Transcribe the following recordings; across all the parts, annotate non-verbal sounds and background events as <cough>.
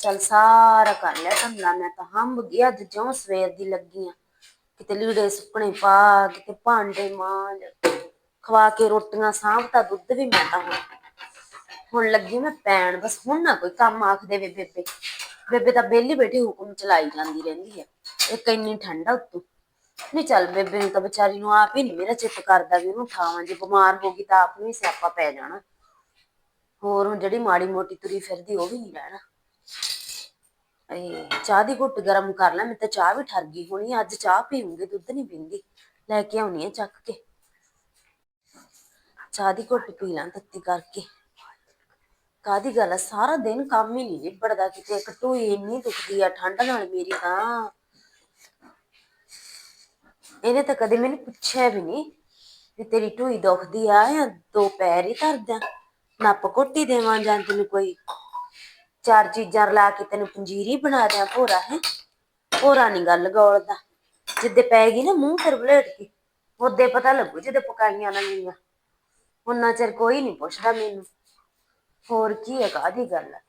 ਚੱਲ ਸਾਰਾ ਕਰ ਲਿਆ ਧੰਦਾ ਮੈਂ ਤਾਂ ਹੰਬ ਗਈ, ਅੱਜ ਜਿਉਂ ਸਵੇਰ ਦੀ ਲੱਗੀ ਆ। ਕਿਤੇ ਲੀੜੇ ਸੁੱਕਣੇ ਪਾ, ਕਿਤੇ ਭਾਂਡੇ ਮਾਂਜ, ਖਵਾ ਕੇ ਰੋਟੀਆਂ ਸਾਂਭ ਤਾਂ ਦੁੱਧ ਵੀ ਮੈਂ ਤਾਂ ਹੁਣ ਹੁਣ ਲੱਗੀ ਮੈਂ ਪੈਣ, ਬਸ ਹੁਣ ਨਾ ਕੋਈ ਕੰਮ ਆਖ ਦੇਵੇ ਬੇਬੇ। ਬੇਬੇ ਤਾਂ ਬੇਲੀ ਬੈਠੀ, ਹੁਕਮ ਚਲਾਈ ਜਾਂਦੀ ਰਹਿੰਦੀ ਹੈ। ਇੱਕ ਇੰਨੀ ਠੰਡਾ ਉੱਤੋਂ। ਨਹੀਂ ਚੱਲ ਬੇਬੇ ਨੂੰ ਤਾਂ ਵਿਚਾਰੀ ਨੂੰ ਆਪ ਹੀ ਨਹੀਂ ਮੇਰਾ ਚਿੱਤ ਕਰਦਾ ਵੀ ਉਹਨੂੰ ਠਾਵਾਂ ਜੇ ਬਿਮਾਰ ਹੋ ਗਈ ਤਾਂ ਆਪ ਨੂੰ ਹੀ ਸਿਆਪਾ ਪੈ ਜਾਣਾ। ਹੋਰ ਜਿਹੜੀ ਮਾੜੀ ਮੋਟੀ ਤੁਰੀ ਫਿਰਦੀ, ਉਹ ਵੀ ਨਹੀਂ ਰਹਿਣਾ। ਇਹ ਚਾਹ ਦੀ ਘੁੱਟ ਗਰਮ ਕਰ ਲੈ, ਮੈਂ ਤਾਂ ਚਾਹ ਵੀ ਠਰ ਗਈ ਹੋਣੀ ਅੱਜ ਚਾਹ ਪੀਉਂਗੀ ਦੁੱਧ ਨਹੀਂ ਪੀਂਦੀ। ਲੈ ਕੇ ਆਉਣੀ ਆ ਚੱਕ ਕੇ। ਚਾਹ ਦੀ ਘੁੱਟ ਪੀ ਲਾਂ ਤੱਤੀ ਕਰਕੇ। ਕਾਦੀ ਗੱਲ ਆ, ਸਾਰਾ ਦਿਨ ਕੰਮ ਹੀ ਨਹੀਂ ਨਿਬੜਦਾ ਕਿਤੇ, ਇੱਕ ਟੂਈ ਇੰਨੀ ਦੁਖਦੀ ਆ, ਠੰਡ ਨਾਲ ਮੇਰੀ ਤਾਂ। ਇਹਨੇ ਤਾਂ ਕਦੇ ਮੈਨੂੰ ਪੁੱਛਿਆ ਵੀ ਨਹੀਂ ਵੀ ਤੇਰੀ ਟੂਈ ਦੁਖਦੀ ਆ ਜਾਂ ਦੋ ਪੈਰ ਹੀ ਧਰਦਾ ਨੱਪ ਕੋਟੀ ਦੇਵਾਂ ਜਾਂ ਤੈਨੂੰ ਕੋਈ ਚਾਰ ਚੀਜ਼ਾਂ ਰਲਾ ਕੇ ਤੈਨੂੰ ਪੰਜੀਰੀ ਬਣਾ ਦਿਆਂ ਭੋਰਾ, ਹੈ? ਭੋਰਾ ਨਹੀਂ ਗੱਲ ਗੋਲਦਾ। ਜਿੱਦੇ ਪੈ ਗਈ ਨਾ ਮੂੰਹ ਫਿਰ ਬਲੇਟ ਕੇ, ਉਹਦੇ ਪਤਾ ਲੱਗੂ ਜਿੱਦੇ ਪਕਾਈਆਂ ਨਾ ਗਈਆਂ। ਉਹਨਾਂ ਚਿਰ ਕੋਈ ਨਹੀਂ ਪੁੱਛਦਾ ਮੈਨੂੰ। ਹੋਰ ਕੀ ਹੈ ਕਾਦੀ ਗੱਲ? ਹੈ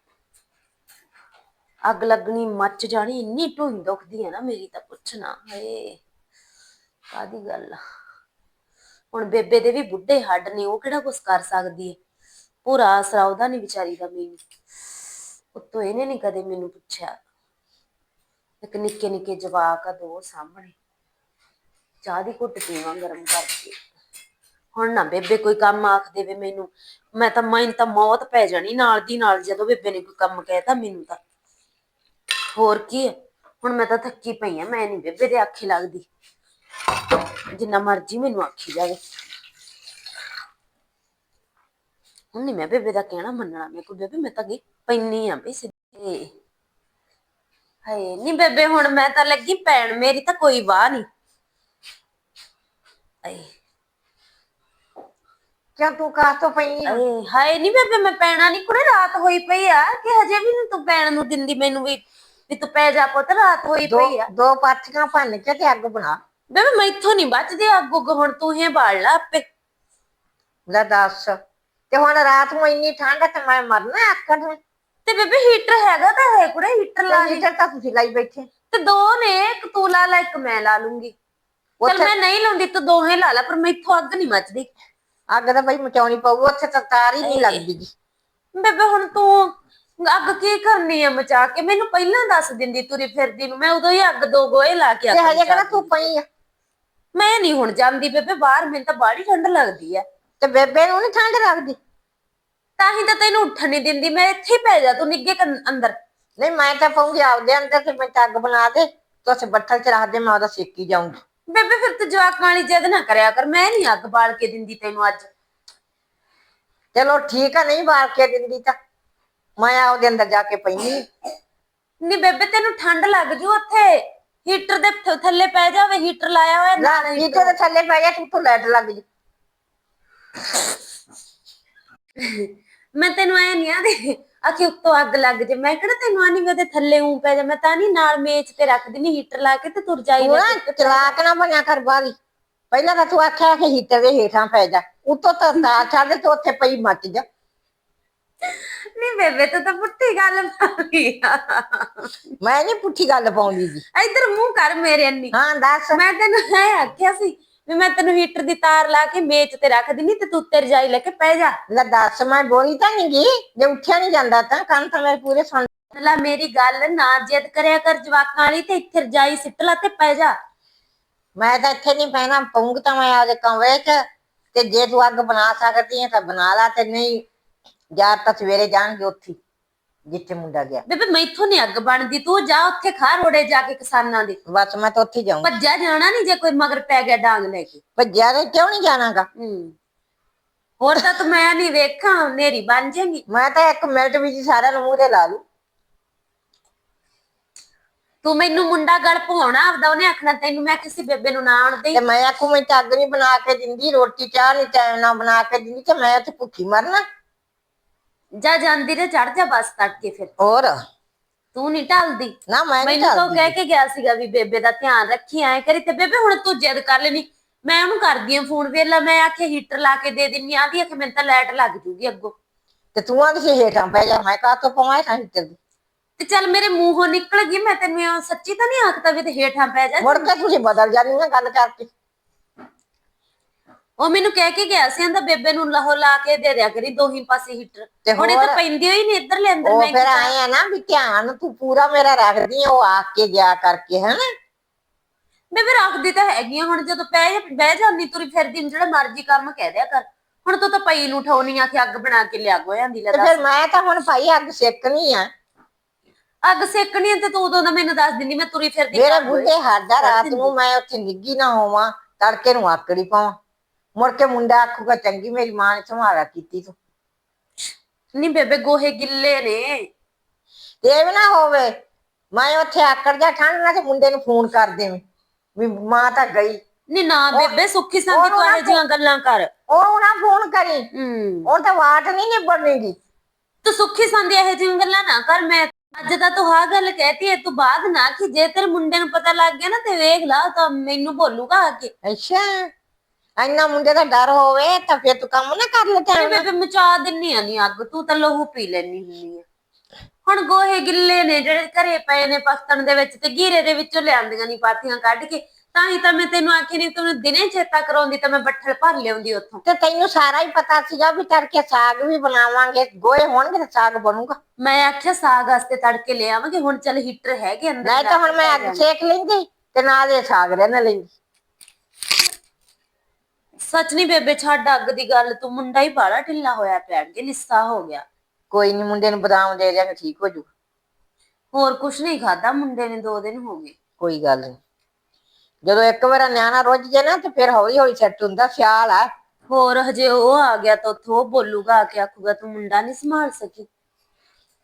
ਅੱਗ ਲੱਗਣੀ ਮੱਚ ਜਾਣੀ, ਇੰਨੀ ਢੂਹੀ ਦੁਖਦੀ ਹੈ ਨਾ ਮੇਰੀ ਤਾਂ ਪੁੱਛਣਾ, ਹਏ ਕਾਦੀ ਗੱਲ ਆ? ਹੁਣ ਬੇਬੇ ਦੇ ਵੀ ਬੁੱਢੇ ਹੱਡ ਨੇ, ਉਹ ਕਿਹੜਾ ਕੁਛ ਕਰ ਸਕਦੀ ਹੈ? ਪੂਰਾ ਆਸਰਾ ਉਹਦਾ ਨਹੀਂ ਵਿਚਾਰੀ ਦਾ ਮੈਨੂੰ। ਉੱਤੋਂ ਇਹਨੇ ਨਹੀਂ ਕਦੇ ਮੈਨੂੰ ਪੁੱਛਿਆ। ਇੱਕ ਨਿੱਕੇ ਨਿੱਕੇ ਜਵਾਕ ਆ ਦੋ ਸਾਹਮਣੇ। ਚਾਹ ਦੀ ਘੁੱਟ ਪੀਵਾਂ ਗਰਮ ਕਰਕੇ। ਹੁਣ ਨਾ ਬੇਬੇ ਕੋਈ ਕੰਮ ਆਖ ਦੇਵੇ ਮੈਨੂੰ। ਮੈਂ ਤਾਂ ਮੈਨੂੰ ਤਾਂ ਮੌਤ ਪੈ ਜਾਣੀ ਨਾਲ ਦੀ ਨਾਲ, ਜਦੋਂ ਬੇਬੇ ਨੇ ਕੋਈ ਕੰਮ ਕਹਿਤਾ ਮੈਨੂੰ ਤਾਂ। ਹੋਰ ਕੀ ਹੈ ਹੁਣ ਮੈਂ ਤਾਂ ਥੱਕੀ ਪਈ ਆ, ਮੈਂ ਨਹੀਂ ਬੇਬੇ ਦੇ ਆਖੇ ਲੱਗਦੀ। ਜਿੰਨਾ ਮਰਜ਼ੀ ਮੈਨੂੰ ਆਖੀ ਜਾਵੇ। ਹੁਣ ਨਹੀਂ ਮੈਂ ਬੇਬੇ ਦਾ ਕਹਿਣਾ ਮੰਨਣਾ ਮੈਂ ਕੋਈ ਬੇਬੇ ਮੈਂ ਤਾਂ ਗਈ ਪੈਣੀ ਆ ਬਈ ਸਿੱਧੇ। ਹਾਏ ਨਹੀਂ ਬੇਬੇ ਹੁਣ ਮੈਂ ਤਾਂ ਲੱਗੀ ਪੈਣ ਮੇਰੀ ਤਾਂ ਕੋਈ ਵਾਹ ਨਹੀਂ ਆਏ ਕਿਉਂ ਤੂੰ ਕਾਹ ਤੋਂ ਪਈ ਆਂ? ਅਰੇ ਹਾਏ ਨਹੀਂ ਬੇਬੇ ਮੈਂ ਪੈਣਾ ਨਹੀਂ ਕੁੜੇ ਰਾਤ ਹੋਈ ਪਈ ਆ ਕਿ ਹਜੇ ਵੀ ਨੀ ਤੂੰ ਪੈਣ ਨੂੰ ਦਿੰਦੀ ਮੈਨੂੰ ਵੀ ਵੀ ਤੂੰ ਪੈ ਜਾ ਪੁੱਤ ਰਾਤ ਹੋਈ ਦੋ ਪਈ ਆ। ਦੋ ਪਾਥੀਆਂ ਭੰਨ ਕੇ ਤੇ ਅੱਗ ਬਣਾ। ਬੇਬੇ ਮੈਥੋਂ ਨਹੀਂ ਬਚਦੀ ਅੱਗ ਉੱਗ ਹੁਣ ਤੂੰ ਹੀ ਬਾਲ ਲਾ ਆਪੇ। ਲੈ ਦੱਸ। ਤੇ ਹੁਣ ਰਾਤ ਨੂੰ ਇੰਨੀ ਠੰਡ ਆ ਤੇ ਮੈਂ ਮਰਨਾ ਆਕੜ ਨੂੰ? ਤੇ ਬੇਬੇ ਹੀਟਰ ਹੈਗਾ ਤਾਂ ਹੈ ਕੁੜੇ ਹੀਟਰ ਲਾ ਲਈ। ਤਾਂ ਤੁਸੀਂ ਲਾਈ ਬੈਠੇ। ਤੇ ਦੋ ਨੇ ਇੱਕ ਤੂੰ ਲਾ ਲਾ ਇੱਕ ਮੈਂ ਲਾ ਲੂੰਗੀ। ਚਲ ਮੈਂ ਨਹੀਂ ਲਾਉਂਦੀ ਤੂੰ ਦੋਹੇ ਲਾ ਲਾ ਪਰ ਮੈਥੋਂ ਅੱਗ ਨਹੀਂ ਮੱਚਦੀ ਅੱਗ ਤਾਂ ਬਈ ਮਚਾਉਣੀ ਪਊ ਉੱਥੇ ਤਾਂ ਤਾਰ ਹੀ ਨਹੀਂ ਲੱਗਦੀ। ਬੇਬੇ ਹੁਣ ਤੂੰ ਅੱਗ ਕੀ ਕਰਨੀ ਆ ਮਚਾ ਕੇ? ਮੈਨੂੰ ਪਹਿਲਾਂ ਦੱਸ ਦਿੰਦੀ ਤੁਰੀ ਫਿਰਦੀ ਨੂੰ ਮੈਂ ਉਦੋਂ ਹੀ ਅੱਗ ਦੋ ਗੋਏ ਲਾ ਕੇ ਤੇ ਅੱਗ ਹਜੇ ਤੂੰ ਪਈ ਆ। ਮੈਂ ਨਹੀਂ ਹੁਣ ਜਾਂਦੀ ਬੇਬੇ ਬਾਹਰ ਮੈਨੂੰ ਤਾਂ ਬਾੜੀ ਠੰਡ ਲੱਗਦੀ ਆ। ਤੇ ਬੇਬੇ ਨੂੰ ਨਹੀਂ ਠੰਡ ਲੱਗਦੀ? ਤਾਂ ਹੀ ਤਾਂ ਤੈਨੂੰ ਉੱਠਣ ਨਹੀਂ ਦਿੰਦੀ ਮੈਂ ਇੱਥੇ ਹੀ ਪੈ ਜਾ ਤੂੰ ਨਿੱਗੇ ਕੰਨ- ਅੰਦਰ। ਨਹੀਂ ਮੈਂ ਤਾਂ ਪਊਂਗੀ ਆਪਦੇ ਅੰਦਰ ਤੇ ਮੈਂ ਅੱਗ ਬਣਾ ਦੇ ਤੂੰ ਉੱਥੇ ਬੱਠਲ ਚ ਰੱਖ ਦੇ ਮੈਂ ਉਹਦਾ ਸੇਕੀ ਜਾਊਂਗੀ। ਬੇਬੇ ਫਿਰ ਤੂੰ ਜਵਾਕਾਂ ਵਾਲੀ ਜਿੱਦ ਨਾ ਕਰਿਆ ਕਰ ਮੈਂ ਨਹੀਂ ਅੱਗ ਬਾਲ ਕੇ ਦਿੰਦੀ ਤੈਨੂੰ ਅੱਜ। ਚਲੋ ਠੀਕ ਆ ਨਹੀਂ ਬਾਲ ਕੇ ਦਿੰਦੀ ਤਾਂ। ਮੈਂ ਆਪਦੇ ਅੰਦਰ ਜਾ ਕੇ ਪੈਣੀ ਨਹੀਂ ਬੇਬੇ ਤੈਨੂੰ ਠੰਡ ਲੱਗ ਜੂ ਉੱਥੇ। ਹੀਟਰ ਦੇ ਥ- ਥੱਲੇ ਪੈ ਜਾਵੇ ਹੀਟਰ ਲਾਇਆ ਹੋਇਆ ਨਾ। ਨੀਚੇ ਦੇ ਥੱਲੇ ਪੈ ਜਾ ਤੂੰ ਤੋਂ ਲੈਟ ਲੱਗ ਜੀ। ਮੈਂ ਤੈਨੂੰ ਐ ਨਹੀਂ ਆਦੇ ਆਖੇ ਉੱਤੋਂ ਅੱਗ ਲੱਗ ਜੇ। ਮੈਂ ਕਿਹੜਾ ਤੈਨੂੰ ਆਨੀ ਵੀ ਉਹਦੇ ਥੱਲੇ ਉਂ ਪੈ ਜਾ। ਮੈਂ ਤਾਂ ਨਹੀਂ ਨਾਲ ਮੇਜ਼ ਤੇ ਰੱਖ ਦਿੰਨੀ ਹੀਟਰ ਲਾ ਕੇ ਤੇ ਤੁਰ ਜਾਈ ਤੂੰ ਨਾ ਚਲਾਕ ਨਾ ਬਣਿਆ ਕਰ ਬਾਰੀ ਪਹਿਲਾਂ ਤਾਂ ਤੂੰ ਆਖਿਆ ਕਿ ਹੀਟਰ ਦੇ ਹੇਠਾਂ ਪੈ ਜਾ। ਉੱਤੋਂ ਤਾਂ ਤਾਰ ਛੱਡ ਤੇ ਉੱਥੇ ਪਈ ਮੱਚ ਜਾ। ਨਹੀਂ ਬੇਬੇ ਤੂੰ ਤਾਂ ਪੁੱਠੀ ਗੱਲ ਪਾਉਂਦੀ ਆ। ਮੈਂ ਨਹੀਂ ਪੁੱਠੀ ਗੱਲ ਪਾਉਂਦੀ ਜੀ। ਇੱਧਰ ਮੂੰਹ ਕਰ ਮੇਰੇ ਅੰਨੀ। ਹਾਂ ਦੱਸ। ਮੈਂ ਤੈਨੂੰ ਐ ਆਖਿਆ ਸੀ ਵੀ ਮੈਂ ਤੈਨੂੰ ਹੀਟਰ ਦੀ ਤਾਰ ਲਾ ਕੇ ਮੇਜ਼ ਤੇ ਰੱਖ ਦਿੰਨੀ ਤੇ ਤੂੰ ਉੱਤੇ ਰਜਾਈ ਲੈ ਕੇ ਪੈ ਜਾ। ਲੈ ਦੱਸ ਮੈਂ ਬੋਲੀ ਤਾਂ ਨਹੀਂ ਗਈ। ਜੇ ਉੱਠਿਆ ਨਹੀਂ ਜਾਂਦਾ ਤਾਂ ਕੰਨ ਤਾਂ ਮੇਰੇ ਪੂਰੇ ਸੁਣ ਲੈ ਮੇਰੀ ਗੱਲ ਨਾ ਜਿੱਦ ਕਰਿਆ ਕਰ ਜਵਾਕਾਂ ਵਾਲੀ ਤੇ ਇੱਥੇ ਰਜਾਈ ਸਿੱਟ ਲਾ ਤੇ ਪੈ ਜਾ। ਮੈਂ ਤਾਂ ਇੱਥੇ ਨਹੀਂ ਪੈਣਾ ਪਊਂਗ ਤਾਂ ਮੈਂ ਆਪਦੇ ਕਮਰੇ 'ਚ। ਤੇ ਜੇ ਤੂੰ ਅੱਗ ਬਣਾ ਸਕਦੀ ਹੈ ਤਾਂ ਬਣਾ ਲਾ ਤੇ ਨਹੀਂ ਜਾਂ ਤਾਂ ਸਵੇਰੇ ਜਾਣਗੇ ਉੱਥੇ। ਹੀ, ਜਿੱਥੇ ਮੁੰਡਾ ਗਿਆ। ਬੇਬੇ ਮੈਥੋਂ ਨਹੀਂ ਅੱਗ ਬਣਦੀ। ਤੂੰ ਜਾ ਉੱਥੇ ਖਾ ਰੋੜੇ ਜਾ ਕੇ ਕਿਸਾਨਾਂ ਦੇ। ਬਸ ਮੈਂ ਤਾਂ ਉੱਥੇ ਹੀ ਜਾਊਂ ਭੱਜਿਆ ਜਾਣਾ ਨਹੀਂ ਜੇ ਕੋਈ ਮਗਰ ਪੈ ਗਿਆ ਡਾਂਗ ਲੈ ਕੇ। ਭੱਜਿਆ ਤੇ ਕਿਉਂ ਨਹੀਂ ਜਾਣਾਗਾ? ਹੂੰ। ਹੋਰ ਤਾਂ ਤੂੰ ਮੈਂ ਨਹੀਂ ਵੇਖਾਂ ਨੇਰੀ ਬਣ ਜਾਏਗੀ। ਮੈਂ ਤਾਂ ਇੱਕ ਮਿੰਟ ਵਿੱਚ ਸਾਰਿਆਂ ਨੂੰ ਮੂਹਰੇ ਲਾ ਲੂ ਤੂੰ ਮੈਨੂੰ ਮੁੰਡਾ ਗਲ ਪਵਾਉਣਾ ਆਪਦਾ ਉਹਨੇ ਆਖਣਾ ਤੈਨੂੰ ਮੈਂ ਕਿਸੇ ਬੇਬੇ ਨੂੰ ਨਾ ਆਉਣ ਦੇਈ। ਤੇ ਮੈਂ ਆਖੂ ਮੈਂ ਤਾਂ ਅੱਗ ਨਹੀਂ ਬਣਾ ਕੇ ਦਿੰਦੀ ਰੋਟੀ ਚਾਹ ਨਹੀਂ ਟਾਈਮ ਨਾਲ ਬਣਾ ਕੇ ਦਿੰਦੀ ਤੇ ਮੈਂ ਤੇ ਭੁੱਖੀ ਮਰਨਾ। ਜਾ ਜਾਂਦੀ ਰੇ ਚੜ ਜਾ ਬਸ ਤੱਕ ਕੇ ਫਿਰ। ਹੋਰ? ਤੂੰ ਨਹੀਂ ਢਲਦੀ। ਨਾ ਮੈਂ ਨਹੀਂ ਮੈਨੂੰ ਤਾਂ ਉਹ ਕਹਿ ਕੇ ਗਿਆ ਸੀਗਾ ਵੀ ਬੇਬੇ ਦਾ ਧਿਆਨ ਰੱਖੀ ਐ ਕਰੀ ਤੇ ਬੇਬੇ ਹੁਣ ਤੂੰ ਜਿੱਦ ਕਰ ਲੈਣੀ ਮੈਂ ਉਹਨੂੰ ਕਰਦੀ ਆ ਫੋਨ ਵੇਲਾ ਮੈਂ ਆਖੇ ਹੀਟਰ ਲਾ ਕੇ ਦੇ ਦਿੰਨੀ ਆਂਦੀ ਆ ਕਿ ਮੈਨੂੰ ਤਾਂ ਲਾਈਟ ਲੱਗ ਜੂਗੀ ਅੱਗੋਂ। ਤੇ ਤੂੰ ਆਂਦੀ ਸੀ ਹੇਠਾਂ ਪੈ ਜਾ ਮੈਂ ਕਾਹ ਤੋਂ ਪਵਾਂ ਤਾਂ ਹੀਟਰ ਦੀ? ਤੇ ਚੱਲ ਮੇਰੇ ਮੂੰਹੋਂ ਨਿਕਲ ਗਈ ਮੈਂ ਤੈਨੂੰ ਇਉਂ ਸੱਚੀ ਤਾਂ ਨਹੀਂ ਆਖਦਾ ਵੀ ਤੇ ਹੇਠਾਂ ਪੈ ਜਾ। ਮੁੜ ਕੇ ਤੁਸੀਂ ਬਦਲ ਜਾਂਦੀਆਂ ਗੱਲ ਕਰਕੇ। ਉਹ ਮੈਨੂੰ ਕਹਿ ਕੇ ਗਿਆ ਸੀ ਆਂਦਾ ਬੇਬੇ ਨੂੰ ਲਾਹੋ ਲਾ ਕੇ ਦੇ ਦਿਆ ਕਰੀ ਦੋਹੀ ਪਾਸੇ ਹੀਟਰ। ਹੁਣ ਇਹ ਤਾਂ? ਪੈਂਦੀ ਹੋਈ ਨਹੀਂ ਇੱਧਰ ਲੈ ਅੰਦਰ ਉਹ ਮੈਂ ਫਿਰ ਆਏ ਆ ਨਾ ਵੀ ਧਿਆਨ ਤੂੰ ਪੂਰਾ ਮੇਰਾ ਰੱਖਦੀ ਆ ਉਹ ਆ ਕੇ ਗਿਆ ਕਰਕੇ ਹਨਾ? ਬੇਬੇ ਰੱਖਦੀ ਤਾਂ ਹੈਗੀ ਆ ਹੁਣ ਜਦੋਂ ਪੈ ਬਹਿ ਜਾਂਦੀ ਤੁਰੀ ਫਿਰਦੀ ਨੂੰ ਜਿਹੜਾ ਮਰਜ਼ੀ ਕੰਮ ਕਹਿ ਦਿਆ ਕਰ। ਹੁਣ ਤੂੰ ਤਾਂ ਪਈ ਨੂੰ ਠਾਉਣੀ ਆ ਕਿ ਅੱਗ ਬਣਾ ਕੇ ਲਿਆ ਗੋਇਆਂਦੀ ਲੈ ਤੇ ਦੱਸ। ਫਿਰ ਮੈਂ ਤਾਂ ਹੁਣ ਭਾਈ ਅੱਗ ਸੇਕਣੀ ਆ। ਅੱਗ ਸੇਕਣੀ ਆ ਤੇ ਤੂੰ ਉਦੋਂ ਦਾ ਮੈਨੂੰ ਦੱਸ ਦਿੰਦੀ ਮੈਂ ਤੁਰੀ ਫਿਰਦੀ ਮੇਰੇ ਘਰ ਹੋਏ। ਬੁੱਢੇ ਰਾਤ ਨੂੰ ਮੈਂ ਉੱਥੇ ਨਿੱਗੀ ਨਾ ਹੋਵਾਂ ਤੜਕੇ ਨੂੰ ਆਕੜੀ ਪਾਵਾਂ। ਮੁੜ ਕੇ ਮੁੰਡਾ ਆਖੂਗਾ ਚੰਗੀ ਮੇਰੀ ਮਾਂ ਨੇ ਸੰਭਾਲਾ ਕੀਤੀ ਤੂੰ। ਨਹੀਂ ਬੇਬੇ ਗੋਹੇ ਗਿੱਲੇ ਨੇ। ਤੇ ਇਹ ਵੀ ਨਾ ਹੋਵੇ ਮੈਂ ਉੱਥੇ ਆਕੜ ਜਾ ਠੰਡ ਨਾਲ ਤੇ ਮੁੰਡੇ ਨੂੰ ਫੋਨ ਕਰ ਦੇਵੇਂ ਵੀ ਮਾਂ ਤਾਂ ਗਈ। ਨਹੀਂ ਨਾ ਬੇਬੇ ਸੁੱਖੀ ਸੰਦੀ ਤੂੰ ਇਹੋ ਜਿਹੀਆਂ ਗੱਲਾਂ ਕਰ। ਉਹ ਨਾ ਫੋਨ ਕਰੀ। ਹੂੰ। ਉਹ ਤਾਂ ਵਾਟ ਨਹੀਂ ਨਿਬੜਨੇਗੀ। ਤੂੰ ਸੁੱਖੀ ਸੰਦੀ ਇਹੋ ਜਿਹੀਆਂ ਗੱਲਾਂ ਨਾ ਕਰ ਮੈਂ ਅੱਜ ਤਾਂ ਤੂੰ ਆਹ ਗੱਲ ਕਹਿਤੀ ਐ ਤੂੰ ਬਾਅਦ ਨਾ ਕਿ ਜੇ ਤੇਰੇ ਮੁੰਡੇ ਨੂੰ ਪਤਾ ਲੱਗ ਗਿਆ ਨਾ ਤੇ ਵੇਖ ਲਾ ਤਾਂ ਮੈਨੂੰ ਬੋਲੂਗਾ ਆ ਕੇ। ਅੱਛਾ। ਇੰਨਾ ਮੁੰਡੇ ਦਾ ਡਰ ਹੋਵੇ ਤਾਂ ਫਿਰ ਤੂੰ ਕੰਮ ਨਾ ਕਰ ਲੈ ਤੇ ਟਾਈਮ ਬੇਬੇ ਮਚਾ ਦਿੰਨੀ ਆ ਨੀ ਅੱਗ ਤੂੰ ਤਾਂ ਲਹੂ ਪੀ ਲੈਣੀ ਹੁੰਨੀ ਆ। ਹੁਣ ਗੋਹੇ ਗਿੱਲੇ ਨੇ ਜਿਹੜੇ ਘਰੇ ਪਏ ਨੇ ਪਖਤਣ ਦੇ ਵਿੱਚ ਤੇ ਗੀਰੇ ਦੇ ਵਿੱਚੋਂ ਲਿਆਂਦੀਆਂ ਨਹੀਂ ਪਾਥੀਆਂ ਕੱਢ ਕੇ ਤਾਂ ਹੀ ਤਾਂ ਮੈਂ ਤੈਨੂੰ ਆਖੀ ਨਹੀਂ ਤੈਨੂੰ ਦਿਨੇ ਚੇਤਾ ਕਰਾਉਂਦੀ ਤਾਂ ਮੈਂ ਬੱਠਲ ਭਰ ਲਿਆਉਂਦੀ ਉੱਥੋਂ। ਤੇ ਤੈਨੂੰ ਸਾਰਾ ਹੀ ਪਤਾ ਸੀਗਾ ਵੀ ਤੜਕੇ ਸਾਗ ਵੀ ਬਣਾਵਾਂਗੇ ਗੋਏ ਹੋਣਗੇ ਤੇ ਸਾਗ ਬਣੂਗਾ। ਮੈਂ ਆਖਿਆ ਸਾਗ ਵਾਸਤੇ ਤੜਕੇ ਲੈ ਆਵਾਂਗੇ ਹੁਣ ਚੱਲ ਹੀਟਰ ਹੈਗੇ ਅੰਦਰ ਨਹੀਂ ਤਾਂ ਹੁਣ ਮੈਂ ਅੱਗ ਸੇਕ ਲੈਂਦੀ ਤੇ ਨਾਲ ਇਹ ਸਾਗ ਰਹਿਣ ਲੈਂਦੀ। ਸੱਚ ਨਹੀਂ ਬੇਬੇ ਛੱਡ ਅੱਗ ਦੀ ਗੱਲ ਤੂੰ ਮੁੰਡਾ ਹੀ ਬਾੜਾ ਢਿੱਲਾ ਹੋਇਆ ਪਿਆ ਅੱਗੇ ਲਿੱਸਾ ਹੋ ਗਿਆ। ਕੋਈ ਨਹੀਂ ਮੁੰਡੇ ਨੂੰ ਬਦਾਮ ਦੇ ਦਿਆਂਗੇ ਠੀਕ ਹੋ ਜੂ। ਹੋਰ ਕੁਛ ਨਹੀਂ ਖਾਦਾ ਮੁੰਡੇ ਨੇ ਦੋ ਦਿਨ ਹੋ ਗਏ। ਕੋਈ ਗੱਲ ਨਹੀਂ ਜਦੋਂ ਇੱਕ ਵਾਰ ਨਿਆਣਾ ਰੁੱਝ ਜੇ ਨਾ ਤੇ ਫਿਰ ਹੌਲੀ ਹੌਲੀ ਸੈੱਟ ਹੁੰਦਾ ਸਿਆਲ ਆ। ਹੋਰ ਹਜੇ ਉਹ ਆ ਗਿਆ ਤਾਂ ਉੱਥੋਂ ਉਹ ਬੋਲੂਗਾ ਆ ਕੇ ਆਖੂਗਾ ਤੂੰ ਮੁੰਡਾ ਨਹੀਂ ਸੰਭਾਲ ਸਕੀ।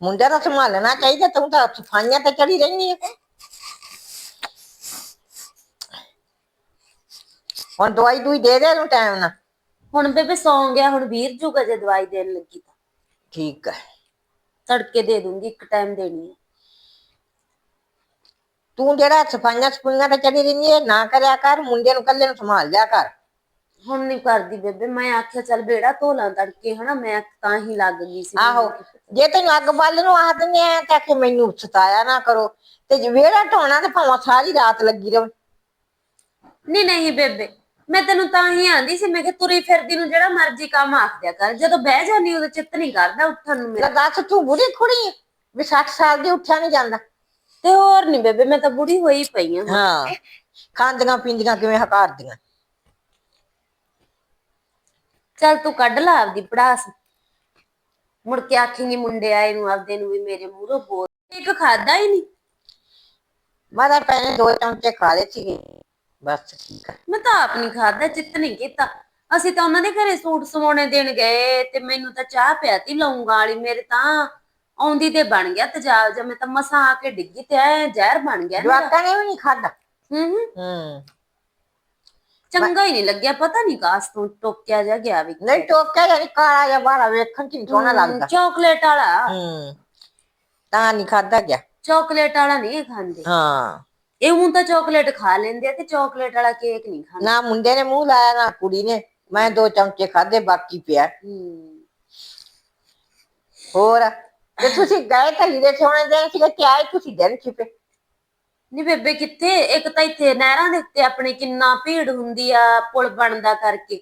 ਮੁੰਡਾ ਤਾਂ ਸੰਭਾਲਣਾ ਚਾਹੀਦਾ ਤੂੰ ਤਾਂ ਸਫਾਈਆਂ ਤੇ ਚੜੀ ਰਹਿਨੀ ਹੈ ਹੁਣ ਦਵਾਈ ਦੂਈ ਦੇ ਦੇ ਇਹਨੂੰ ਟਾਈਮ ਨਾਲ। ਹੁਣ ਬੇਬੇ ਸੌਂ ਗਿਆ ਹੁਣ ਵੀਰ ਜੂਗਾ ਜੇ ਦਵਾਈ ਦੇਣ ਲੱਗੀ ਤਾਂ। ਠੀਕ ਹੈ। ਤੜਕੇ ਦੇ ਦੂੰਗੀ ਇੱਕ ਟਾਈਮ ਦੇਣੀ ਹੈ। ਤੂੰ ਜਿਹੜਾ ਸਫਾਈਆਂ ਸਫੂਈਆਂ ਤੇ ਚੜੀ ਰਹਿਨੀ ਹੈ ਨਾ ਕਰਿਆ ਕਰ ਮੁੰਡੇ ਨੂੰ ਕੱਲੇ ਨੂੰ ਸੰਭਾਲ ਲਿਆ ਕਰ। ਹੁਣ ਨਹੀਂ ਕਰਦੀ ਬੇਬੇ ਮੈਂ ਆਖਿਆ ਚੱਲ ਬੇੜਾ ਧੋ ਲਾਂ ਤੜਕੇ ਹਨਾ ਮੈਂ ਤਾਂ ਹੀ ਲੱਗ ਗਈ ਸੀ। ਆਹੋ ਜੇ ਤੈਨੂੰ ਅੱਗ ਬਾਲਣ ਨੂੰ ਆਖ ਦਿੰਦੇ ਆ ਤਾਂ ਕਿ ਮੈਨੂੰ ਸਤਾਇਆ ਨਾ ਕਰੋ। ਤੇ ਜੇ ਵਿਹੜਾ ਢੋਣਾ ਤੇ ਭਾਵੇਂ ਸਾਰੀ ਰਾਤ ਲੱਗੀ ਰਵੇ। ਨਹੀਂ ਨਹੀਂ ਬੇਬੇ ਮੈਂ ਤੈਨੂੰ ਤਾਂ ਹੀ ਆਂਦੀ ਸੀ ਮੈਂ ਕਿ ਤੁਰੀ ਫਿਰਦੀ ਨੂੰ ਜਿਹੜਾ ਮਰਜ਼ੀ ਕੰਮ ਆਖ ਦਿਆ ਕਰ। ਜਦੋਂ ਬਹਿ ਜਾਨੀ ਉਦੋਂ ਚਿੱਤ ਨਹੀਂ ਕਰਦਾ ਉੱਠਣ ਨੂੰ ਮੇਰਾ। ਦੱਸ ਤੂੰ ਬੁੜੀ ਹੈ ਵੀ 60 ਸਾਲ ਦੀ ਉੱਠਿਆ ਨਹੀਂ ਜਾਂਦਾ। ਤੇ ਹੋਰ ਨਹੀਂ ਬੇਬੇ ਮੈਂ ਤਾਂ ਬੁੜੀ ਹੋਈ ਪਈ ਆ। ਹਾਂ ਖਾਂਦੀਆਂ ਪੀਂਦੀਆਂ ਕਿਵੇਂ ਹਕਾਰਦੀਆਂ ਚੱਲ ਤੂੰ ਕੱਢ ਲਾ ਆਪਦੀ ਪੜਾਸ। ਮੁੜ ਕੇ ਆਖੇਂਗੀ ਮੁੰਡੇ ਆਏ ਨੂੰ ਆਪਦੇ ਨੂੰ ਵੀ ਮੇਰੇ ਮੂਹਰੋਂ ਬੋਲ। ਇੱਕ ਖਾਦਾ ਹੀ ਨਹੀਂ। ਮੈਂ ਤਾਂ ਪਹਿਲੇ ਦੋ ਚਮਚੇ ਖਾ ਲਏ ਸੀਗੇ। ਬਸ ਠੀਕ ਹੈ ਮੈਂ ਤਾਂ ਆਪ ਨਹੀਂ ਖਾਦਾ ਚਿੱਤ ਨਹੀਂ ਕੀਤਾ। ਅਸੀਂ ਤਾਂ ਉਹਨਾਂ ਦੇ ਘਰੇ ਸੂਟ ਸਵਾਉਣੇ ਦੇਣ ਗਏ ਤੇ ਮੈਨੂੰ ਤਾਂ ਚਾਹ ਪਿਆਤੀ ਲਊਂਗਾ ਵਾਲੀ ਮੇਰੇ ਤਾਂ ਆਉਂਦੀ ਤੇ ਬਣ ਗਿਆ ਤੇਜਾਬ ਜਾਂ ਮੈਂ ਤਾਂ ਮਸਾਂ ਆ ਕੇ ਡਿੱਗੀ ਤੇ ਐ ਜ਼ਹਿਰ ਬਣ ਗਿਆ ਮੇਰਾ। ਜਵਾਕਾਂ ਨੇ ਵੀ ਨਹੀਂ ਖਾਦਾ ਹੂੰ ਹੂੰ। ਹੂੰ। ਚੰਗਾ ਹੀ ਨਹੀਂ ਲੱਗਿਆ ਪਤਾ ਨਹੀਂ ਕਾਸ ਤੋਂ ਟੋਕਿਆ ਜਾ ਗਿਆ ਵੀ ਨਹੀਂ ਟੋਕਿਆ ਜਾਨੀ ਕਾਲਾ ਜਿਹਾ ਬਾਰਾ ਵੇਖਣ ਚ ਨੀ ਸੋਹਣਾ ਲੱਗਦਾ। ਚਾਕਲੇਟ ਵਾਲਾ। ਹੂੰ। ਤਾਂ ਨਹੀਂ ਖਾਦਾ ਗਿਆ। ਚਾਕਲੇਟ ਵਾਲਾ ਨਹੀਂ ਇਹ ਖਾਂਦੇ। ਹਾਂ। ਇਹ ਹੁਣ ਤਾਂ ਚਾਕਲੇਟ ਖਾ ਲੈਂਦੇ ਆ ਤੇ ਚਾਕਲੇਟ ਵਾਲਾ ਕੇਕ ਨਹੀਂ ਖਾਂਦੇ। ਨਾ ਮੁੰਡੇ ਨੇ ਮੂੰਹ ਲਾਇਆ ਨਾ ਕੁੜੀ ਨੇ। ਮੈਂ ਦੋ ਚਮਚੇ ਖਾਦੇ ਬਾਕੀ ਪਿਆ। ਹੂੰ। ਹੋਰ? ਤੇ ਤੁਸੀਂ ਗਏ ਤਾਂ ਹੀਰੇ ਸੋਹਣੇ ਦੇਣ ਸੀਗੇ ਕਿ ਆਏ ਤੁਸੀਂ ਦਿਨ ਛਿਪੇ? ਨੀ ਬੇਬੇ ਕਿੱਥੇ? ਇੱਕ ਤਾਂ ਇੱਥੇ ਨਹਿਰਾਂ ਦੇ ਉੱਤੇ ਆਪਣੇ ਕਿੰਨਾ ਭੀੜ ਹੁੰਦੀ ਆ ਪੁਲ ਬਣਦਾ ਕਰਕੇ।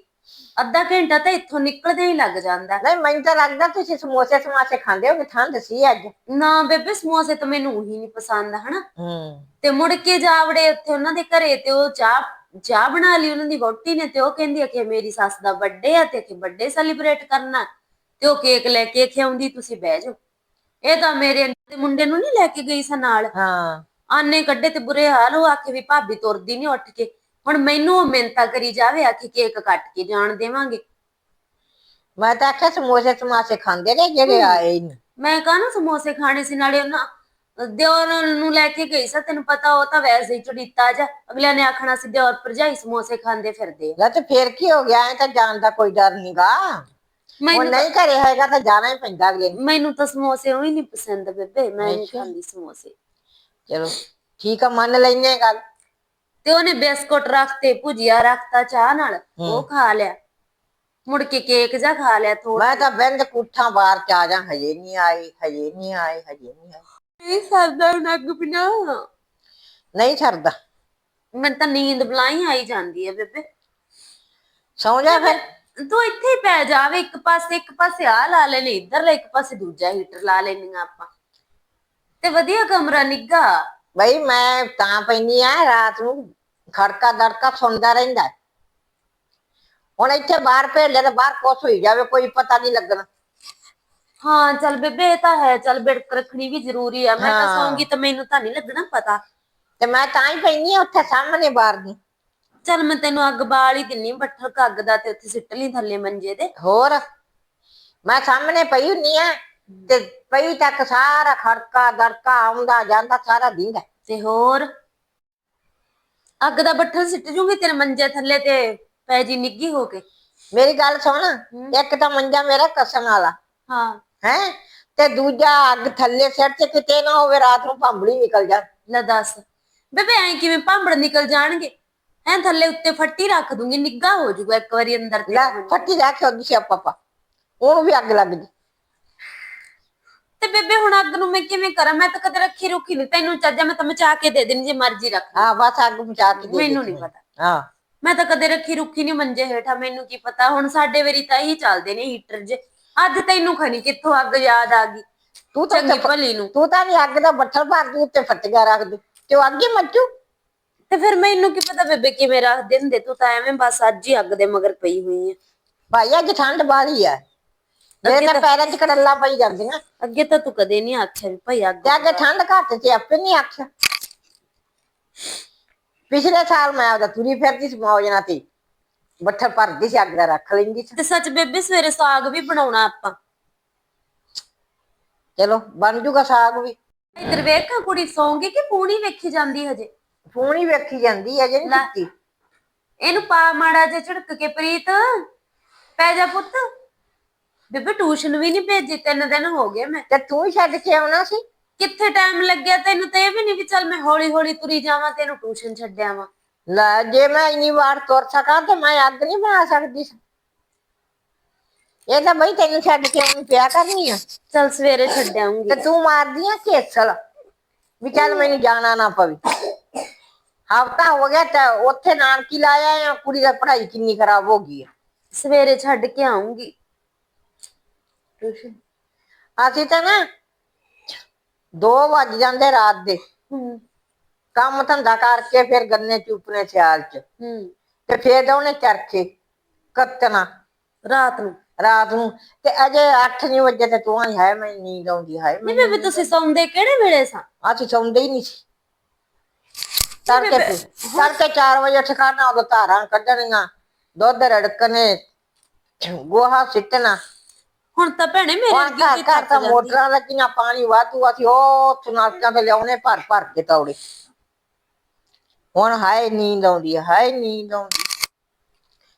ਅੱਧਾ ਘੰਟਾ ਤਾਂ ਇੱਥੋਂ ਨਿਕਲਦੇ ਹੀ ਲੱਗ ਜਾਂਦਾ। ਨਹੀਂ ਮੈਨੂੰ ਤਾਂ ਲੱਗਦਾ ਤੁਸੀਂ ਸਮੋਸੇ ਸਮਾਸੇ ਖਾਂਦੇ ਹੋਗੇ ਠੰਡ ਸੀ ਅੱਜ। ਨਾ ਬੇਬੇ ਸਮੋਸੇ ਤਾਂ ਮੈਨੂੰ ਉਹੀ ਨਹੀਂ ਪਸੰਦ ਹਨਾ? ਹੂੰ। ਤੇ ਮੁੜ ਕੇ ਜਾਵੜੇ ਉੱਥੇ ਉਹਨਾਂ ਦੇ ਘਰੇ ਤੇ ਉਹ ਚਾਹ ਚਾਹ ਬਣਾ ਲਈ ਉਹਨਾਂ ਦੀ ਵਹੁਟੀ ਨੇ ਤੇ ਉਹ ਕਹਿੰਦੀ ਆ ਕਿ ਮੇਰੀ ਸੱਸ ਦਾ ਬਰਥਡੇ ਆ ਤੇ ਕਿ ਬਰਥਡੇ ਸੈਲੀਬ੍ਰੇਟ ਕਰਨਾ। ਤੇ ਉਹ ਕੇਕ ਲੈ ਕੇ ਖਿਆਉਂਦੀ ਤੁਸੀਂ ਬਹਿ ਜਾਓ। ਇਹ ਤਾਂ ਮੇਰੇ ਤੇ ਮੁੰਡੇ ਨੂੰ ਨਹੀਂ ਲੈ ਕੇ ਗਈ ਸੀ ਨਾਲ। ਹਾਂ। ਆਨੇ ਕੱਢੇ ਤੇ ਬੁਰੇ ਹਾਲ ਉਹ ਆਖੇ ਵੀ ਭਾਬੀ ਤੁਰਦੀ ਨਹੀਂ ਉੱਠ ਕੇ। ਹੁਣ ਮੈਨੂੰ ਉਹ ਮਿੰਤਾ ਕਰੀ ਜਾਵੇ ਆਖੇ ਕੇਕ ਕੱਟ ਕੇ ਜਾਣ ਦੇਵਾਂਗੇ। ਮੈਂ ਤਾਂ ਆਖਿਆ ਸਮੋਸੇ ਸਮਾਸੇ ਖਾਂਦੇ ਨੇ ਜਿਹੜੇ ਆਏ ਨੇ। ਮੈਂ ਕਹਾਂ ਸਮੋਸੇ ਖਾਣੇ ਸੀ ਨਾਲੇ ਉਹਨਾਂ ਦਿਓਰ ਨੂੰ ਲੈ ਕੇ ਗਈ ਸੀ ਤੈਨੂੰ ਪਤਾ ਉਹ ਤਾਂ ਵੈਸੇ ਹੀ ਚੜੀਤਾ ਜਾ ਅਗਲਿਆਂ ਨੇ ਆਖਣਾ ਸੀ ਦਿਓਰ ਭਰਜਾਈ ਸਮੋਸੇ ਖਾਂਦੇ ਫਿਰਦੇ ਆ। ਲੈ ਤੇ ਫੇਰ ਕੀ ਹੋ ਗਿਆ ਐ ਤਾਂ ਜਾਣ ਦਾ ਕੋਈ ਡਰ ਨਹੀਂਗਾ ਉਹ ਮੈਨੂੰ ਨਹੀਂ ਘਰੇ ਹੈਗਾ ਤਾਂ ਜਾਣਾ ਹੀ ਪੈਂਦਾ ਅਗਲੇ ਨੂੰ। ਮੈਨੂੰ ਤਾਂ ਸਮੋਸੇ ਉਹ ਹੀ ਨਹੀਂ ਪਸੰਦ ਬੇਬੇ ਮੈਂ ਨਹੀਂ। ਖਾਂਦੀ ਸਮੋਸੇ। ਚਲੋ ਠੀਕ ਆ ਮੰਨ ਲੈਨੇ ਗੱਲ। ਤੇ ਉਹਨੇ ਬਿਸਕੁਟ ਰੱਖਤੇ ਭੁਜੀਆ ਰੱਖਤਾ ਚਾਹ ਨਾਲ ਉਹ ਖਾ ਲਿਆ। ਮੁੜ ਕੇ ਕੇਕ ਜਾ ਖਾ ਲਿਆ ਥੋੜਾ ਮੈਂ ਤਾਂ ਬਿੰਦ ਕੁੱਠਾਂ ਬਾਹਰ ਚ ਆ ਜਾ ਹਜੇ ਨਹੀਂ ਆਈ ਹਜੇ ਨਹੀਂ ਆਈ ਹਜੇ ਨਹੀਂ ਆਈ। ਨਹੀਂ ਸਰਦਾ ਹੁਣ ਅੱਗ ਬਿਨਾ ਨਹੀਂ ਸਰਦਾ। ਮੈਨੂੰ ਤਾਂ ਨੀਂਦ ਬਲਾਈ ਆਈ ਜਾਂਦੀ ਹੈ ਬੇਬੇ। ਸੌਂ ਜਾ ਫਿਰ। ਤੂੰ ਇੱਥੇ ਹੀ ਪੈ ਜਾਵੇ ਇੱਕ ਪਾਸੇ ਇੱਕ ਪਾਸੇ ਆ ਲਾ ਲੈਨੇ ਇੱਧਰ ਇੱਕ ਪਾਸੇ ਦੂਜਾ ਹੀਟਰ ਲਾ ਲੈਣੀਆਂ ਆਪਾਂ। ਤੇ ਵਧੀਆ ਕਮਰਾ ਨਿੱਗਾ ਬਈ ਮੈਂ ਤਾਂ ਪੈਂਦੀ ਆ ਰਾਤ ਨੂੰ ਖੜਕਾ ਦੜਕਾ ਸੁਣਦਾ ਰਹਿੰਦਾ। ਹੈ। ਹੁਣ ਇੱਥੇ ਬਾਹਰ ਭੇਜ ਲਿਆ ਤਾਂ ਬਾਹਰ ਕੁਛ ਹੋਈ ਜਾਵੇ ਕੋਈ ਪਤਾ ਨਹੀਂ ਲੱਗਣਾ। ਹਾਂ ਚੱਲ ਬੇਬੇ ਇਹ ਤਾਂ ਹੈ ਚੱਲ ਬਿੜਕ ਰੱਖਣੀ ਵੀ ਜ਼ਰੂਰੀ ਆ। ਮੈਂ ਤਾਂ ਹਾਂ। ਸੌਂਗੀ ਤਾਂ ਮੈਨੂੰ ਤਾਂ ਨਹੀਂ ਲੱਗਣਾ ਪਤਾ। ਤੇ ਮੈਂ ਤਾਂ ਹੀ ਪੈਂਦੀ ਆ ਉੱਥੇ ਸਾਹਮਣੇ ਬਾਹਰ ਦੀ। ਚੱਲ ਮੈਂ ਤੈਨੂੰ ਅੱਗ ਬਾਲ ਹੀ ਦਿੰਨੀ ਬੱਠਲ ਕੱਗ ਦਾ ਤੇ ਉੱਥੇ ਸਿੱਟ ਲਈ ਥੱਲੇ ਮੰਜੇ ਦੇ ਹੋਰ ਮੈਂ ਸਾਹਮਣੇ ਪਈ ਹੁੰਨੀ ਆ। ਤੇ ਪਈ ਤੱਕ ਸਾਰਾ ਖੜਕਾ ਦੜਕਾ ਆਉਂਦਾ ਜਾਂਦਾ ਸਾਰਾ ਦਿੰਦਾ ਤੇ ਹੋਰ? ਅੱਗ ਦਾ ਬੱਠਲ ਸਿੱਟ ਜੂਗੀ ਤੇਰੇ ਮੰਜੇ ਥੱਲੇ ਤੇ ਪੈ ਜੀ ਨਿੱਗੀ ਹੋ ਕੇ? ਮੇਰੀ ਗੱਲ ਸੁਣ ਇੱਕ ਤਾਂ ਮੰਜਾ ਮੇਰਾ ਕਸਣ ਵਾਲਾ। ਹਾਂ। ਹੈ? ਤੇ ਦੂਜਾ ਅੱਗ ਥੱਲੇ ਸਿਰ ਤੇ ਕਿਤੇ ਨਾ ਹੋਵੇ ਰਾਤ ਨੂੰ ਭੰਬੜੀ ਨਿਕਲ ਜਾ। ਲੈ ਦੱਸ। ਬੇਬੇ ਐਂ ਕਿਵੇਂ ਭਾਂਬੜ ਨਿਕਲ ਜਾਣਗੇ? ਐਂ ਥੱਲੇ ਉੱਤੇ ਫੱਟੀ ਰੱਖ ਦੂੰਗੀ ਨਿੱਗਾ ਹੋ ਜਾਊਗਾ ਇੱਕ ਵਾਰੀ ਅੰਦਰ ਤੇ। ਲੈ ਫੱਟੀ ਜਾ ਕੇ ਉਹਦੀ ਸਿਆਪਾ ਪਾ। ਉਹਨੂੰ ਵੀ ਅੱਗ ਲੱਗ ਗਈ ਤੇ ਬੇਬੇ ਹੁਣ ਅੱਗ ਨੂੰ ਮੈਂ ਕਿਵੇਂ ਕਰਾਂ? ਮੈਂ ਤਾਂ ਕਦੇ ਰੱਖੀ ਰੁੱਖੀ ਨਹੀਂ। ਤੈਨੂੰ ਚੱਜਾ ਮੈਂ ਤਾਂ ਮਚਾ ਕੇ ਦੇ ਦੇਣੀ ਜੇ ਮਰਜ਼ੀ ਰੱਖ ਹਾਂ ਬਸ ਅੱਗ ਮਚਾ ਕੇ ਦੇ ਮੈਨੂੰ ਦਿੱਤੀ ਨਹੀਂ ਪਤਾ। ਹਾਂ। ਮੈਂ ਤਾਂ ਕਦੇ ਰੱਖੀ ਰੁੱਖੀ ਨਹੀਂ ਮੰਜੇ ਹੇਠਾਂ ਮੈਨੂੰ ਕੀ ਪਤਾ? ਹੁਣ ਸਾਡੇ ਵਾਰੀ ਤਾਂ ਇਹੀ ਚੱਲਦੇ ਨੇ ਹੀਟਰ ਜੇ। ਅੱਜ ਤੈਨੂੰ ਖਣੀ ਕਿੱਥੋਂ ਅੱਗ ਯਾਦ ਆ ਗਈ? ਤੂੰ ਤਾਂ ਚੰਗੀ ਭਲੀ ਨੂੰ। ਤੂੰ ਤਾਂ ਨਹੀਂ ਅੱਗ ਦਾ ਬੱਠਲ ਭਰ ਦੂ ਉੱਤੇ ਫੱਟੀਆਂ ਰੱਖ ਦੂ। ਤੇ ਉਹ ਅੱਗ ਮੱਚੂ? ਤੇ ਫਿਰ ਮੈਨੂੰ ਕੀ ਪਤਾ ਬੇਬੇ ਕਿਵੇਂ ਰੱਖ ਦਿੰਦੇ ਤੂੰ ਤਾਂ ਐਵੇਂ ਬਸ ਅੱਜ ਹੀ ਅੱਗ ਦੇ ਮਗਰ ਪਈ ਹੋਈ ਹੈ ਭਾਈ ਅੱਜ ਠੰਡ ਬਾਹਲੀ ਆ। ਮੇਰੇ ਤਾਂ ਪੈਰਾਂ 'ਚ ਕੜੱਲਾਂ ਪਈ ਜਾਂਦੀਆਂ ਅੱਗੇ ਤਾਂ ਤੂੰ ਕਦੇ ਨਹੀਂ ਆਖਿਆ ਵੀ ਭਾਈ ਅੱਗ ਤੇ ਅੱਗੇ ਠੰਡ ਘੱਟ ਤੇ ਆਪੇ ਨਹੀਂ ਆਖਿਆ। ਪਿਛਲੇ ਸਾਲ ਮੈਂ ਆਪਦਾ ਤੁਰੀ ਫਿਰਦੀ ਸੀ ਮੌਜ ਨਾਲ ਤੇ। ਬੱਠਲ ਭਰਦੀ ਸੀ ਅੱਗ ਦਾ ਰੱਖ ਲੈਂਦੀ ਸੀ। ਤੇ ਸੱਚ ਬੇਬੇ ਸਵੇਰੇ ਸਾਗ ਵੀ ਬਣਾਉਣਾ ਆਪਾਂ। ਚਲੋ ਬਣ ਜੂਗਾ ਸਾਗ ਵੀ। ਇਧਰ ਵੇਖਾਂ ਕੁੜੀ ਸੌਂਗੀ ਕਿ ਪੂਣੀ ਵੇਖੀ ਜਾਂਦੀ ਹਜੇ? ਫੋਨ ਹੀ ਵੇਖੀ ਜਾਂਦੀ ਹੈ ਜਿਹੜੀ ਲੈ। ਸੁੱਤੀ ਇਹਨੂੰ ਪਾ ਮਾੜਾ ਜਿਹਾ ਝੜਕ ਕੇ ਪ੍ਰੀਤ। ਪੈ ਜਾ ਪੁੱਤ। ਬੇਬੇ ਟਿਊਸ਼ਨ ਵੀ ਨਹੀਂ ਭੇਜੀ ਤਿੰਨ ਦਿਨ ਹੋ ਗਏ ਮੈਂ। ਤੇ ਤੂੰ ਛੱਡ ਕੇ ਆਉਣਾ ਸੀ? ਕਿੱਥੇ ਟਾਈਮ ਲੱਗਿਆ ਤੈਨੂੰ ਤੇ ਇਹ ਵੀ ਨਹੀਂ ਵੀ ਚੱਲ ਮੈਂ ਹੌਲੀ ਹੌਲੀ ਤੁਰੀ ਜਾਵਾਂ ਤੈਨੂੰ ਟਿਊਸ਼ਨ ਛੱਡਿਆ ਵਾਂ ਲੈ ਜੇ ਮੈਂ ਇੰਨੀ ਵਾਰ ਤੁਰ ਸਕਾਂ ਤੇ ਮੈਂ ਅੱਗ ਨਹੀਂ ਬਣਾ ਸਕਦੀ। ਸੀ ਇਹ ਤਾਂ ਬਈ ਤੈਨੂੰ ਛੱਡ ਕੇ ਆਉਣੀ ਪਿਆ ਕਰਨੀ ਆ। ਚੱਲ ਸਵੇਰੇ ਛੱਡ ਆਉਂਗੀ। ਤੇ ਤੂੰ ਮਾਰਦੀ ਆ ਕੇਸਲ। ਵੀ ਚੱਲ ਮੈਨੂੰ ਜਾਣਾ ਨਾ ਪਵੇ। ਹਫਤਾ ਹੋ ਗਿਆ ਤਾਂ ਉੱਥੇ ਨਾਨਕੀ ਲਾਇਆ ਆ ਕੁੜੀ ਦਾ ਪੜ੍ਹਾਈ ਕਿੰਨੀ ਖਰਾਬ ਹੋ ਗਈ ਆ। ਸਵੇਰੇ ਛੱਡ ਕੇ ਆਉਂਗੀ। ਟਿਊਸ਼ਨ ਅਸੀਂ ਤਾਂ ਨਾ 2 ਵੱਜ ਜਾਂਦੇ ਰਾਤ ਦੇ। ਹੂੰ। ਕੰਮ ਧੰਦਾ ਕਰਕੇ ਫਿਰ ਗੰਨੇ ਚੂਪਨੇ ਸਿਆਲ ਚ। ਹੂੰ। ਤੇ ਫਿਰ ਉਹਨੇ ਚਰਖੇ ਕੱਤਣਾ। ਰਾਤ ਨੂੰ? ਰਾਤ ਨੂੰ। ਤੇ ਅਜੇ 8 ਨਹੀਂ ਵਜੇ ਤੇ ਤੂੰ ਆਈ ਹੈ ਮੈਂ ਨੀਂਦ ਆਉਂਦੀ ਹੈ ਨਹੀਂ ਬੇਬੇ ਤੁਸੀਂ ਸੌਂਦੇ ਕਿਹੜੇ ਵੇਲੇ ਸਾਂ? ਅਸੀਂ ਸੌਂਦੇ ਹੀ ਨਹੀਂ ਸੀ। ਤੜਕੇ ਤੜਕੇ 4 ਵਜੇ ਠਿਕਾਣਾ ਉਦੋਂ ਧਾਰਾਂ ਕੱਢਣੀਆਂ ਦੁੱਧ ਰੜਕਣੇ ਗੋਹਾ ਸਿੱਟਣਾ। ਹੁਣ ਤਾਂ ਭੈਣੇ ਮੇਰੇ ਹੁਣ ਅੱਗੇ ਘਰ ਵੀ ਘਰ ਥੱਕ ਤਾਂ ਜਾਂਦੀ। ਮੋਟਰਾਂ ਲੱਗੀਆਂ ਪਾਣੀ ਵਾਧੂ ਅਸੀਂ ਉਹ ਸੁਨਾਕਾਂ ਤੇ ਲਿਆਉਣੇ ਭਰ ਭਰ ਕੇ ਤੌੜੇ। ਹੁਣ ਹਾਏ ਨੀਂਦ ਆਉਂਦੀ ਹੈ ਹਾਏ ਨੀਂਦ ਆਉਂਦੀ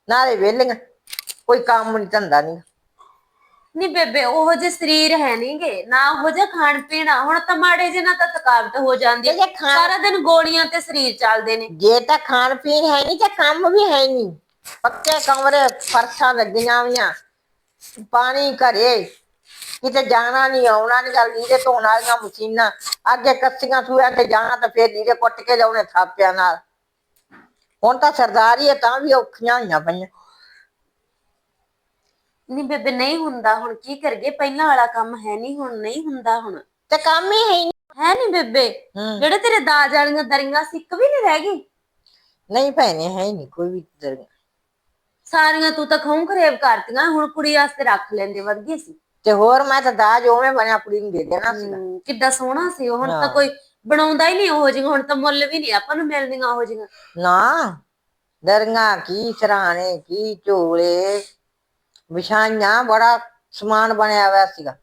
ਨਾਲੇ ਵੇਲੀਆਂ ਕੋਈ ਕੰਮ ਨਹੀਂ ਧੰਦਾ ਨਹੀਂ ਨਹੀਂ ਬੇਬੇ ਉਹ ਜੇ ਸਰੀਰ ਹੈ ਨਹੀਂਗੇ ਨਾ ਉਹ ਜੇ ਖਾਣ ਪੀਣਾ ਹੁਣ ਤਾਂ ਮਾੜੇ ਜਿਹੇ ਨਾਲ ਤਾਂ ਥਕਾਵਟ ਹੋ ਜਾਂਦੀ ਜੇ ਹੈ ਖਾਣ- ਸਾਰਾ ਦਿਨ ਗੋਲੀਆਂ ਤੇ ਸਰੀਰ ਚੱਲਦੇ ਨੇ। ਜੇ ਤਾਂ ਖਾਣ ਪੀਣ ਹੈ ਨਹੀਂ ਤੇ ਕੰਮ ਵੀ ਹੈ ਨਹੀਂ ਪੱਕੇ ਕਮਰੇ ਫਰਸ਼ਾਂ ਲੱਗੀਆਂ ਵੀਆਂ ਪਾਣੀ ਘਰੇ। ਕਿਤੇ ਜਾਣਾ ਨਹੀਂ ਆਉਣਾ ਨਹੀਂ ਗੱਲ ਲੀੜੇ ਧੋਣ ਵਾਲੀਆਂ ਮਸ਼ੀਨਾਂ। ਅੱਗੇ ਕੱਸੀਆਂ ਸੂਆਂ ਤੇ ਜਾਣਾ ਤਾਂ ਫੇਰ ਲੀੜੇ ਕੁੱਟ ਕੇ ਲਾਉਣੇ ਥਾਪਿਆਂ ਨਾਲ। ਹੁਣ ਤਾਂ ਸਰਦਾਰੀ ਹੈ ਤਾਂ ਵੀ ਔਖੀਆਂ ਹੋਈਆਂ ਪਈਆਂ। ਨਹੀਂ ਬੇਬੇ ਨਹੀਂ ਹੁੰਦਾ ਹੁਣ ਕੀ ਕਰਗੇ ਪਹਿਲਾਂ ਵਾਲਾ ਕੰਮ ਹੈ ਨਹੀਂ ਹੁਣ ਨਹੀਂ ਹੁੰਦਾ ਹੁਣ। ਤੇ ਕੰਮ ਹੀ ਹੈ ਹੀ ਨਹੀਂ ਹੈ ਨਹੀਂ ਬੇਬੇ ਹੂੰ। ਜਿਹੜੇ ਤੇਰੇ ਦਾਜ ਵਾਲੀਆਂ ਦਰੀਆਂ ਸਿੱਕ ਵੀ ਨਹੀਂ ਰਹਿ ਗਈ? ਨਹੀਂ ਭੈਣੇ ਹੈ ਹੀ ਨਹੀਂ ਕੋਈ ਵੀ ਦਰ- ਸਾਰੀਆਂ ਤੂੰ ਤਾਂ ਖੂੰ ਖਰੇਬ ਕਰਤੀਆਂ ਹੁਣ ਕੁੜੀ ਵਾਸਤੇ ਰੱਖ ਲੈਂਦੇ ਵਧ ਗਈ ਸੀ। ਤੇ ਹੋਰ ਮੈਂ ਤਾਂ ਦਾਜ ਉਵੇਂ ਬਣਿਆ ਕੁੜੀ ਨੂੰ ਦੇ ਦੇਣਾ ਸੀ ਹਮ, ਕਿੱਡਾ ਸੋਹਣਾ ਸੀ ਉਹ ਹੁਣ ਤਾਂ। ਕੋਈ ਬਣਾਉਂਦਾ ਹੀ ਨਹੀਂ ਉਹੋ ਜਿਹੀਆਂ ਹੁਣ ਤਾਂ ਮੁੱਲ ਵੀ ਨਹੀਂ ਆਪਾਂ ਨੂੰ ਮਿਲਦੀਆਂ ਉਹੋ ਜਿਹੀਆਂ। ਨਾ ਦਰੀਆਂ ਕੀ ਸਰਾਣੇ ਕੀ ਝੋਲੇ ਵਿਛਾਈਆਂ ਬੜਾ ਸਮਾਨ ਬਣਿਆ ਹੋਇਆ ਸੀਗਾ।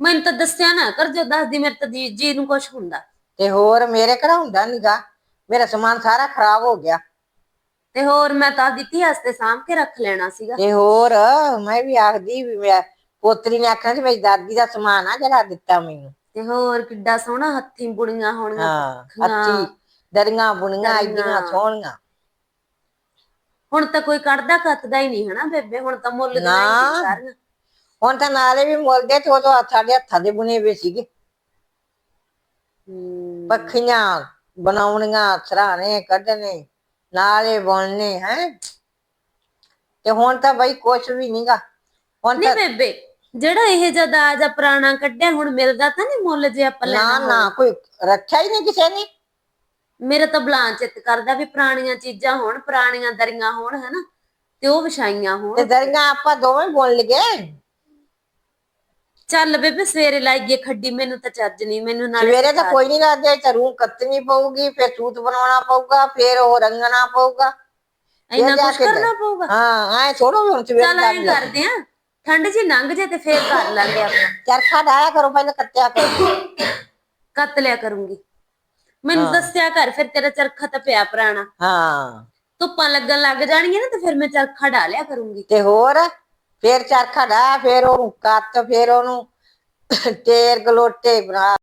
ਮੈਨੂੰ ਤਾਂ ਦੱਸਿਆ ਨਾ ਕਰ ਜੋ ਦੱਸਦੀ ਮੇਰੇ ਤਾਂ ਜੀ ਜੀ ਨੂੰ ਕੁਝ ਹੁੰਦਾ। ਤੇ ਹੋਰ ਮੇਰੇ ਕਿਹੜਾ ਹੁੰਦਾ ਨੀਗਾ? ਮੇਰਾ ਸਮਾਨ ਸਾਰਾ ਖਰਾਬ ਹੋ ਗਿਆ। ਤੇ ਹੋਰ ਮੈਂ ਤਾਂ ਦਿੱਤੀ ਵਾਸਤੇ ਸਾਂਭ ਕੇ ਰੱਖ ਲੈਣਾ ਸੀਗਾ। ਤੇ ਹੋਰ ਮੈਂ ਵੀ ਆਖਦੀ ਵੀ ਮੈਂ ਪੋਤਰੀ ਨੇ ਆਖਿਆ ਸੀ ਮੇਰੀ ਦਾਦੀ ਦਾ ਸਮਾਨ ਆ ਜਿਹੜਾ ਦਿੱਤਾ ਮੈਨੂੰ। ਤੇ ਹੋਰ ਕਿੱਡਾ ਸੋਹਣਾ ਹੱਥੀਂ ਬੁਣੀਆਂ ਹੋਣੀਆਂ ਹਾਂ ਪੱਖੀਆਂ। ਦਰੀਆਂ ਬੁਣੀਆਂ ਦਰੀਆਂ। ਐਡੀਆਂ ਸੋਹਣੀਆਂ। ਹੁਣ ਤਾਂ ਕੋਈ ਕੱਢਦਾ ਕੱਤਦਾ ਹੀ ਨਹੀਂ ਹਨਾ ਬੇਬੇ ਹੁਣ ਤਾਂ ਮੁੱਲ ਦੀਆਂ ਹੀ ਨਾ। ਸਾਰੀਆਂ। ਹੁਣ ਤਾਂ ਨਾਲੇ ਵੀ ਮੁੱਲਦੇ ਤੇ ਉਦੋਂ ਸਾਡੇ ਹੱਥਾਂ ਦੇ ਬੁਣੇ ਹੋਏ ਸੀਗੇ। ਹਮ, ਪੱਖੀਆਂ ਬਣਾਉਣੀਆਂ ਸਰਾਣੇ ਕੱਢਣੇ। ਨਾਲੇ ਬੁਣਨੇ ਹੈ? ਤੇ ਹੁਣ ਤਾਂ ਬਈ ਕੁਛ ਵੀ ਨਹੀਂਗਾ ਹੁਣ ਨਹੀਂ ਤਾਂ ਬੇਬੇ ਜਿਹੜਾ ਇਹ ਜਦ ਦਾਜ ਆ ਪੁਰਾਣਾ ਕੱਢਿਆ ਹੁਣ ਮਿਲਦਾ ਤਾਂ ਨਹੀਂ ਮੁੱਲ ਜੇ ਆਪਾਂ ਨਾ ਲੈਣਾ ਨਾ ਕੋਈ ਰੱਖਿਆ ਹੀ ਨਹੀਂ ਕਿਸੇ ਨੇ। ਮੇਰਾ ਤਾਂ ਬਲਾਂ ਚਿੱਤ ਕਰਦਾ ਵੀ ਪੁਰਾਣੀਆਂ ਚੀਜ਼ਾਂ ਹੋਣ ਪੁਰਾਣੀਆਂ ਦਰੀਆਂ ਹੋਣ ਹਨਾ? ਤੇ ਉਹ ਵਿਛਾਈਆਂ ਤੇ ਹੋਣ ਦਰੀਆਂ ਆਪਾਂ ਦੋਵੇਂ ਬੁਣ ਲਈਏ। ਚੱਲ ਬੇਬੇ ਸਵੇਰੇ ਲਾਈਏ ਖੱਡੀ ਮੈਨੂੰ ਤਾਂ ਚੱਜ ਨਹੀਂ ਮੈਨੂੰ ਨਾਲੇ ਸਵੇਰੇ ਤਾਂ ਕੋਈ ਨਹੀਂ ਲੱਗਦਾ ਤੇ ਰੂਹ ਕੱਤਣੀ ਪਊਗੀ ਫਿਰ ਸੂਤ ਬਣਾਉਣਾ ਪਊਗਾ ਫਿਰ ਉਹ ਰੰਗਣਾ ਪਊਗਾ। ਇੰਨਾ ਜਾ ਕੁਛ ਕੇ ਕਰਨਾ ਪਊਗਾ? ਹਾਂ ਐ ਥੋੜੋ ਹੁਣ ਸਵੇਰੇ ਚੱਲ ਐਂ ਕਰਦੇ ਆ ਠੰਡ ਜੀ ਲੰਘ ਜੇ ਤੇ ਫੇਰ ਕਰ ਲਾਂਗੇ ਆਪਾਂ। ਚਰਖਾ ਡਾਇਆ ਕਰੋ ਪਹਿਲਾਂ ਕੱਤਿਆ ਕਰੋ। ਕੱਤ ਲਿਆ ਕਰੂੰਗੀ। ਮੈਨੂੰ ਦੱਸਿਆ ਕਰ ਫਿਰ ਤੇਰਾ ਚਰਖਾ ਤਾਂ ਪਿਆ ਪੁਰਾਣਾ। ਹਾਂ। ਧੁੱਪਾਂ ਲੱਗਣ ਲੱਗ ਜਾਣਗੀਆਂ ਨਾ ਤੇ ਫਿਰ ਮੈਂ ਚਰਖਾ ਢਾ ਲਿਆ ਕਰੂੰਗੀ। ਤੇ ਹੋਰ? ਫੇਰ ਚਰਖਾ ਡਾਇਆ ਫੇਰ ਉਹਨੂੰ ਕੱਤ ਫੇਰ ਉਹਨੂੰ <coughs> ਤੇਰ ਗਲੋਟੇ ਬਣਾ